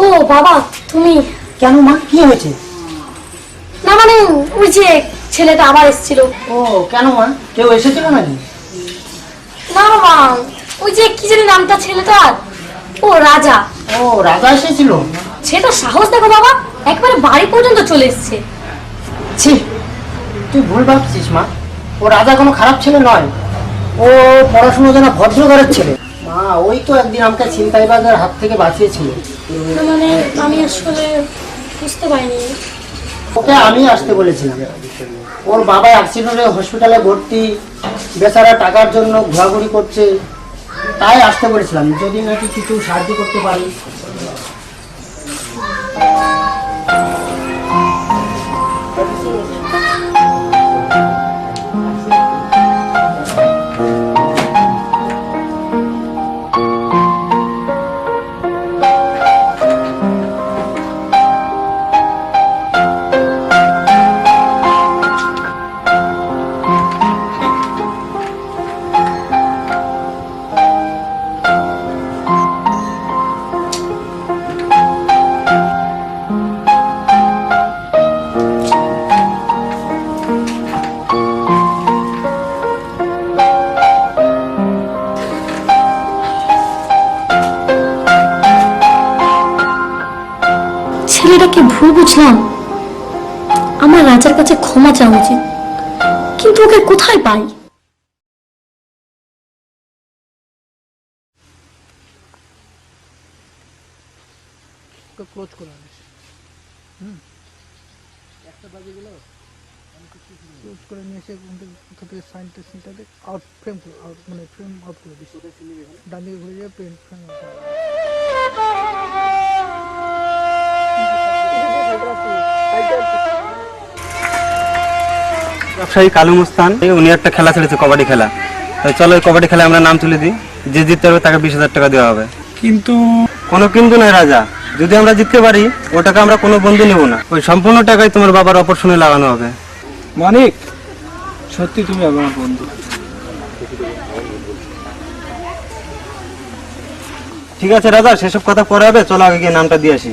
ও বাবা তুমি। কেন মা? কি হয়েছে? না মানে ওই যে ছেলেটা আবার এসেছিল। ও কেন মা? কেউ এসেছিল নাকি? না মা ওই যে কি জানি নামটা ছেলেটার ও রাজা। ও রাজা এসেছিল? সেটা সাহস দেখো বাবা একবারে বাড়ি পর্যন্ত চলে এসেছে। ছি তুই ভুল ভাবছিস মা। ও রাজা কোনো খারাপ ছেলে নয়। ও পড়াশুনো যেন ভদ্র ঘরের ছেলে। মা ওই তো একদিন আমাকে ছিনতাইবাজের হাত থেকে বাঁচিয়েছিল। মানে আমি আসলে বুঝতে পারিনি। ওকে, আমি আসতে বলেছিলাম। ওর বাবা অ্যাক্সিডেন্টে হসপিটালে ভর্তি, বেচারা টাকার জন্য ঘোরাঘুরি করছে। তাই আসতে বলেছিলাম। যদি নাকি কিছু সাহায্য করতে পারি। ছেলেটাকে ভুল বুঝলাম। আমার রাজার কাছে ক্ষমা চাওয়া উচিত। কিন্তু ওকে কোথায় পাই? ক্লোজ করে আনিস। হুম? একটা বাজে গেল? ক্লোজ করে নিয়ে এসে ওখান কোথা থেকে সাইনটা সিনটাকে আউট ফ্রেম আউট মানে ফ্রেম আউট করে দিস। ডান দিকে ঘুরে যাবে ফ্রেম ফ্রেম আউট ব্যবসায়ী কালু মুস্তান উনি একটা খেলা ছেড়েছে কবাডি খেলা। তাই চলো কবাডি খেলায় আমরা নাম তুলে দিই। যে জিততে পারবে তাকে বিশ হাজার টাকা দেওয়া হবে। কিন্তু কোনো কিন্তু নয় রাজা। যদি আমরা জিততে পারি ও টাকা আমরা কোনো বন্ধু নেব না। ওই সম্পূর্ণ টাকাই তোমার বাবার অপারেশনে লাগানো হবে। মানিক সত্যি তুমি আমার বন্ধু। ঠিক আছে রাজা সেসব কথা পরে হবে। চলো আগে গিয়ে নামটা দিয়ে আসি।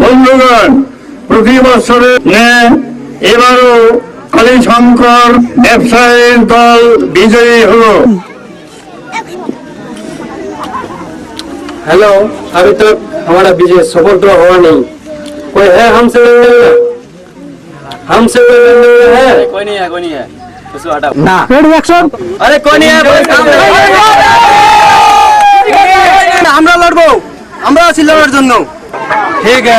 বন্ধুগণ প্রতি বছরের ন্যায় এবারও কালীশঙ্কর ব্যবসায়ীর দল বিজয়ী হলো हेलो अभी तक हमारा विजय सफल तो हुआ नहीं कोई है हमसे लड़ने वाला? हमसे कोई लड़ने वाला है कोई नहीं है कोई नहीं है उसको हटाओ ना রেডি অ্যাকশন अरे कोई नहीं है बस काम আমরা লড়বো আমরা আছি লড়ার জন্য ঠিক है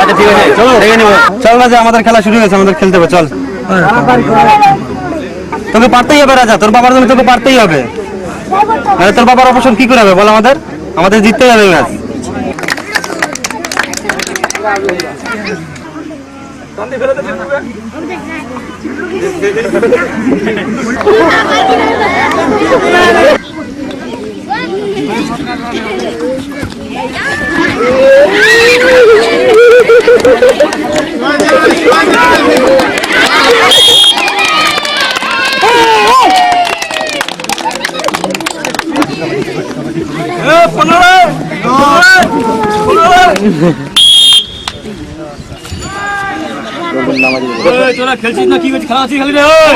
আচ্ছা, ঠিক আছে, চলো। দেখে নেব। চল রাজা আমাদের খেলা শুরু হয়েছে আমাদের খেলতে হবে, চল। তোকে পারতেই হবে, রাজা। তোর বাবার জন্য তোকে পারতেই হবে। আরে, তোর বাবার অপশন কি করে হবে, বল আমাদের? আমাদের জিততেই হবে ম্যাচ। খেলছিস না কি খাওয়াছিস খালি রে